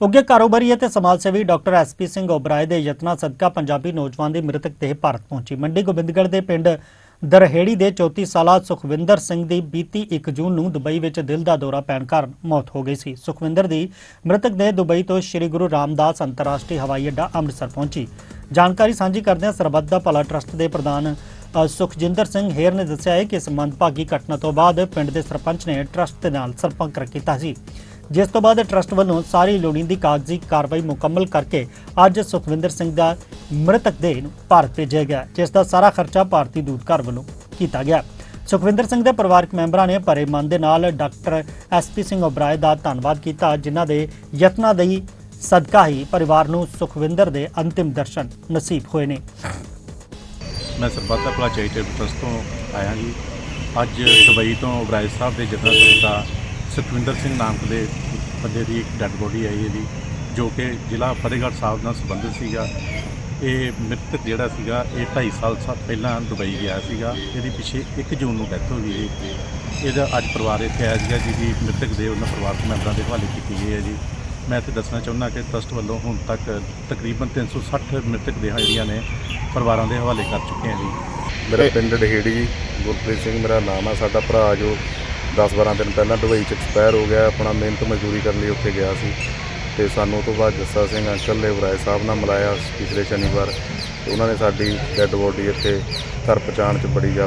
ਉੱਘੇ ਕਾਰੋਬਾਰੀ ਅਤੇ ਸਮਾਜ ਸੇਵੀ ਡਾਕਟਰ ਐਸਪੀ ਸਿੰਘ ਓਬਰਾਏ ਦੇ ਯਤਨਾਂ ਸਦਕਾ ਪੰਜਾਬੀ ਨੌਜਵਾਨ ਦੀ ਮ੍ਰਿਤਕ ਦੇਹ ਭਾਰਤ ਪਹੁੰਚੀ। ਮੰਡੀ ਗੋਬਿੰਦਗੜ੍ਹ ਦੇ ਪਿੰਡ ਦਰਹੇੜੀ ਦੇ 34 ਸਾਲਾ ਸੁਖਵਿੰਦਰ ਸਿੰਘ ਦੀ ਬੀਤੀ 1 ਜੂਨ ਨੂੰ ਦੁਬਈ ਵਿੱਚ ਦਿਲ ਦਾ ਦੌਰਾ ਪੈਣ ਕਾਰਨ ਮੌਤ ਹੋ ਗਈ ਸੀ। ਸੁਖਵਿੰਦਰ ਦੀ ਮ੍ਰਿਤਕ ਦੇਹ ਦੁਬਈ ਤੋਂ ਸ੍ਰੀ ਗੁਰੂ ਰਾਮਦਾਸ ਅੰਤਰਰਾਸ਼ਟਰੀ ਹਵਾਈ ਅੱਡਾ ਅੰਮ੍ਰਿਤਸਰ ਪਹੁੰਚੀ। ਜਾਣਕਾਰੀ ਸਾਂਝੀ ਕਰਦਿਆਂ ਸਰਬੱਤ ਦਾ ਭਲਾ ਟਰਸਟ ਦੇ ਪ੍ਰਧਾਨ ਸੁਖਜਿੰਦਰ ਸਿੰਘ ਹੇਰ ਨੇ ਦੱਸਿਆ ਹੈ ਕਿ ਇਸ ਮੰਦਭਾਗੀ ਘਟਨਾ ਤੋਂ ਬਾਅਦ ਪਿੰਡ ਦੇ ਸਰਪੰਚ ਨੇ ਟਰਸਟ ਦੇ ਨਾਲ ਸੰਪਰਕ ਕੀਤਾ ਸੀ। ਜਿਸ ਤੋਂ ਬਾਅਦ ਟਰਸਟ ਵੱਲੋਂ ਸਾਰੀ ਲੋੜੀਂਦੀ ਕਾਗਜ਼ੀ ਕਾਰਵਾਈ ਮੁਕੰਮਲ ਕਰਕੇ ਅੱਜ ਸੁਖਵਿੰਦਰ ਸਿੰਘ ਦਾ ਮ੍ਰਿਤਕ ਦੇਹ ਨੂੰ ਭਾਰਤ ਭੇਜਿਆ ਗਿਆ, ਜਿਸ ਦਾ ਸਾਰਾ ਖਰਚਾ ਭਾਰਤੀ ਦੂਤਘਰ ਵੱਲੋਂ ਕੀਤਾ ਗਿਆ। ਸੁਖਵਿੰਦਰ ਸਿੰਘ ਦੇ ਪਰਿਵਾਰਕ ਮੈਂਬਰਾਂ ਨੇ ਭਰੇ ਮਨ ਦੇ ਨਾਲ ਡਾਕਟਰ ਐਸਪੀ ਸਿੰਘ ਓਬਰਾਏ ਦਾ ਧੰਨਵਾਦ ਕੀਤਾ, ਜਿਨ੍ਹਾਂ ਦੇ ਯਤਨਾਂ ਦੇ ਸਦਕਾ ਹੀ ਪਰਿਵਾਰ ਨੂੰ ਸੁਖਵਿੰਦਰ ਦੇ ਅੰਤਿਮ ਦਰਸ਼ਨ ਨਸੀਬ ਹੋਏ ਨੇ। ਮੈਂ ਸਰਬੱਤ ਭਲਾ ਚੈਰੀਟੇਬਲ ਟਰਸਟ ਤੋਂ ਆਇਆ ਜੀ। ਅੱਜ ਦੁਬਈ ਤੋਂ ਉਬਰਾਏ ਸਾਹਿਬ ਦੇ ਜਥਾ ਸਦਕਾ ਸਤਵਿੰਦਰ ਸਿੰਘ ਨਾਮ ਦੇ ਬੰਦੇ ਦੀ ਇੱਕ ਡੈੱਡ ਬੋਡੀ ਆਈ ਹੈ ਜੀ, ਜੋ ਕਿ ਜ਼ਿਲ੍ਹਾ ਫਤਿਹਗੜ੍ਹ ਸਾਹਿਬ ਨਾਲ ਸੰਬੰਧਿਤ ਸੀਗਾ। ਇਹ ਮ੍ਰਿਤਕ ਜਿਹੜਾ ਸੀਗਾ, ਇਹ 2.5 ਸਾਲ ਸਾ- ਪਹਿਲਾਂ ਦੁਬਈ ਗਿਆ ਸੀਗਾ। ਇਹਦੀ ਪਿੱਛੇ 1 ਜੂਨ ਨੂੰ ਡੈਥ ਹੋ ਗਈ ਜੀ। ਇਹਦਾ ਅੱਜ ਪਰਿਵਾਰ ਇੱਥੇ ਆਇਆ ਸੀਗਾ, ਜਿਹਦੀ ਮ੍ਰਿਤਕ ਦੇ ਉਹਨਾਂ ਪਰਿਵਾਰਕ ਮੈਂਬਰਾਂ ਦੇ ਹਵਾਲੇ ਕੀਤੀ ਗਈ ਹੈ ਜੀ। ਮੈਂ ਇੱਥੇ ਦੱਸਣਾ ਚਾਹੁੰਦਾ ਕਿ ਟਰਸਟ ਵੱਲੋਂ ਹੁਣ ਤੱਕ ਤਕਰੀਬਨ 360 ਮ੍ਰਿਤਕ ਦੇਹਾਂ ਜਿਹੜੀਆਂ ਨੇ ਪਰਿਵਾਰਾਂ ਦੇ ਹਵਾਲੇ ਕਰ ਚੁੱਕੇ ਹਾਂ ਜੀ। ਮੇਰਾ ਪਿੰਡ ਡਹੇੜੀ ਜੀ, ਗੁਰਪ੍ਰੀਤ ਸਿੰਘ ਮੇਰਾ ਨਾਮ ਆ, ਸਾਡਾ ਭਰਾ ਜੋ 10-12 ਦਿਨ ਪਹਿਲਾਂ ਦੁਬਈ ਚ ਐਕਸਪਾਇਰ ਹੋ ਗਿਆ, ਆਪਣਾ ਮਿਹਨਤ ਮਜ਼ਦੂਰੀ ਕਰਨ ਲਈ ਉੱਥੇ ਗਿਆ ਸੀ। ਤੇ ਸਾਨੂੰ ਉਹ ਤੋਂ ਬਾਅਦ ਜੱਸਾ ਸਿੰਘ ਅੰਕਲ ਨੇ ਵਰਾਏ ਸਾਹਿਬ ਨਾਲ ਮਿਲਾਇਆ ਪਿਛਲੇ ਸ਼ਨੀਵਾਰ। ਤੇ ਉਹਨਾਂ ਨੇ ਸਾਡੀ ਡੈੱਡ ਬੋਡੀ ਇੱਥੇ ਘਰ ਪਹੁੰਚਾਉਣ ਚ ਬੜੀ ਜ਼ਿਆਦਾ